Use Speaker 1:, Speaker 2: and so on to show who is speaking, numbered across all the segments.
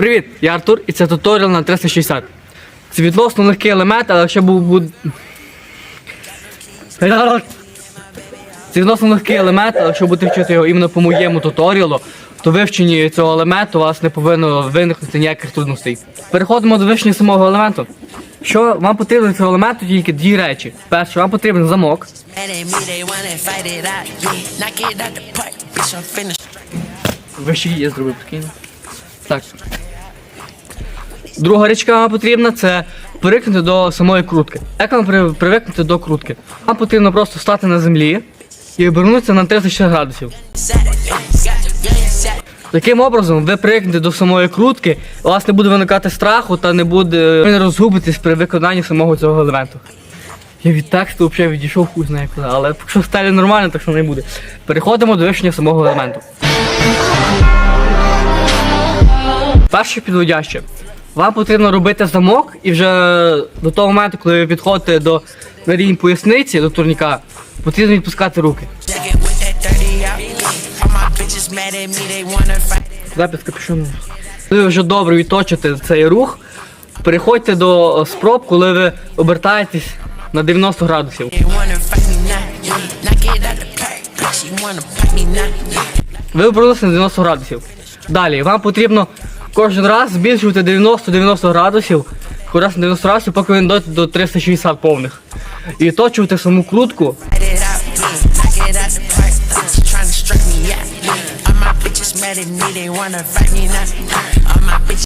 Speaker 1: Привіт, я Артур і це туторіал на 360. Це відносно легкий елемент, але якщо був буде. Це відносно легкий елемент, але якщо будете вчити його іменно по моєму туторіалу, то вивченні цього елементу у вас не повинно виникнути ніяких трудностей. Переходимо до вивчення самого елементу. Що вам потрібно для цього елементу тільки дві речі. Перше, вам потрібен замок.
Speaker 2: Finna
Speaker 1: Вище є зробив прикинь. Так. Друга річка вам потрібна це привикнути до самої крутки. Як вам при- привикнути до крутки? Вам потрібно просто стати на землі і обернутися на 360 градусів. Таким образом, ви привикнете до самої крутки, у вас не буде виникати страху та не буде ви не розгубитесь при виконанні самого цього елементу. Я від тексту взагалі відійшов хуй знає куди, але якщо стелі нормально, так що не буде. Переходимо до вивчення самого елементу. Перше підводяще. Вам потрібно робити замок і вже до того моменту, коли ви підходите до на рівень поясниці, до турніка, потрібно відпускати руки.
Speaker 2: Jacket with that 30 out. Yeah. All my bitches mad at me, they wanna fight.
Speaker 1: Запис капюшону. Коли ви вже добре відточите цей рух, переходьте до е, спроб, коли ви обертаєтесь на 90 градусів. Ви обернулися на 90 градусів. Далі, вам потрібно кожен раз збільшувати 90-90 градусів, кожен раз на 90 градусів, поки ви не дойдете до 360 повних. І відточувати саму крутку.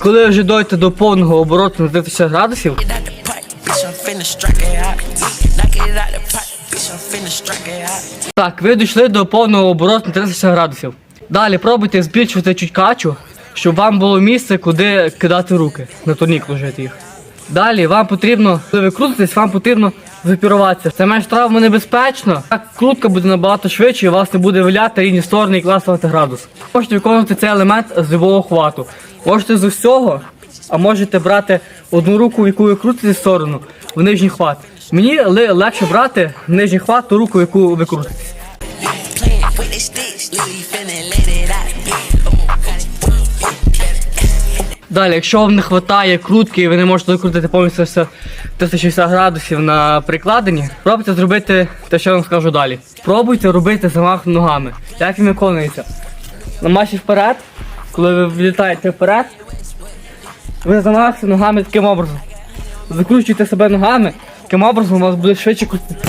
Speaker 1: Коли вже дойдете до повного обороту на 360 градусів. Так, ви дійшли до повного обороту на 360 градусів. Далі пробуйте збільшувати чуть качу, щоб вам було місце, куди кидати руки, на турнік ложити їх. Далі вам потрібно, коли ви крутитесь, вам потрібно запіруватися. Це менш травмонебезпечно. Так крутка буде набагато швидше і вас не буде виляти різні сторони і класувати градус. Можете виконувати цей елемент з любого хвату. Можете з усього, а можете брати одну руку, яку ви крутите в сторону, в нижній хват. Мені легше брати в нижній хват ту руку, яку ви крутитесь. Далі, якщо вам не вистачає крутки і ви не можете викрутити повністю все 360 градусів на прикладенні, пробуйте зробити те, що я вам скажу далі. Пробуйте робити замах ногами. Як він виконується? На марші вперед, коли ви влітаєте вперед, ви замахуєте ногами таким образом. Закручуєте себе ногами, таким образом у вас буде швидше крутити.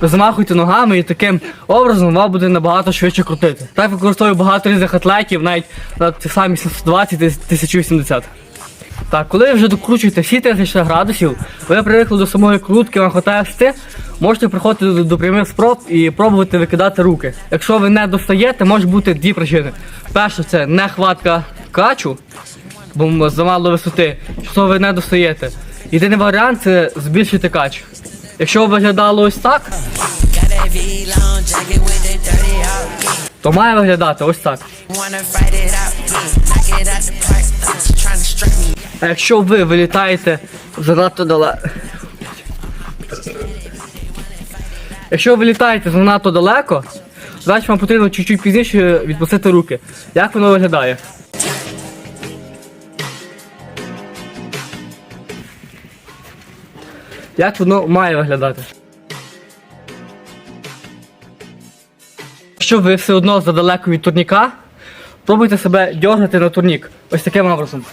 Speaker 1: Ви замахуєте ногами і таким образом вам буде набагато швидше крутити. Так використовую багато різних атлетів, навіть на ті самі 720 та 1080. Так, коли ви вже докручуєте всі 30 градусів, ви привикли до самої крутки, вам хватає всти, можете приходити до, до прямих спроб і пробувати викидати руки. Якщо ви не достаєте, може бути дві причини. Перше, це нехватка качу, бо замало висоти, що ви не достаєте. Єдиний варіант це збільшити кач. Якщо виглядало ось так,
Speaker 2: Got that V-long jacket with that 30 out. Yeah.
Speaker 1: то має виглядати ось так. А якщо ви вилітаєте занадто далеко. Якщо ви літаєте занадто далеко, значить вам потрібно чуть-чуть пізніше відпустити руки. Як воно виглядає? Як воно має виглядати? Якщо ви все одно задалеко від турніка, пробуйте себе дьоргати на турнік. Ось таким образом.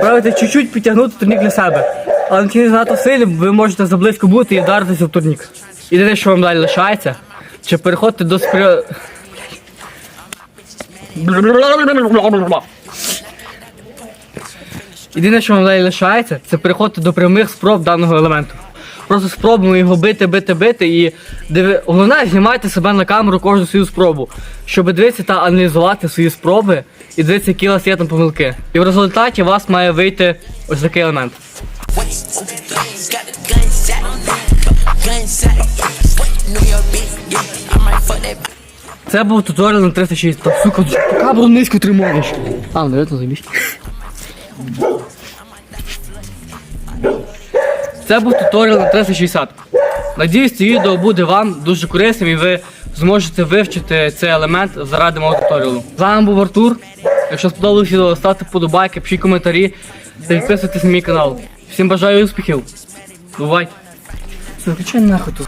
Speaker 1: Пробуйте чуть-чуть підтягнути турнік для себе. Але не занадто сильно, ви можете заблизько бути і вдаритися в турнік. Єдине, що вам далі лишається, чи переходити до спря... Єдине, що вам далі лишається, це переходити до прямих спроб даного елементу. Просто спробуємо його бити, бити, бити і диви... головне знімайте себе на камеру кожну свою спробу, щоб дивитися та аналізувати свої спроби і дивитися, які у вас є там помилки. І в результаті у вас має вийти ось такий елемент. Це був туторіал на 306. Та сука, камеру низько тримаєш. А, ну это заебись. Це був туторіал на 360. Надіюсь, це відео буде вам дуже корисним і ви зможете вивчити цей елемент заради мого туторіалу. З вами був Артур. Якщо сподобалось відео, ставте подобайки, пишіть коментарі та підписуйтесь на мій канал. Всім бажаю успіхів. Бувайте. Все, включай нахуй тут.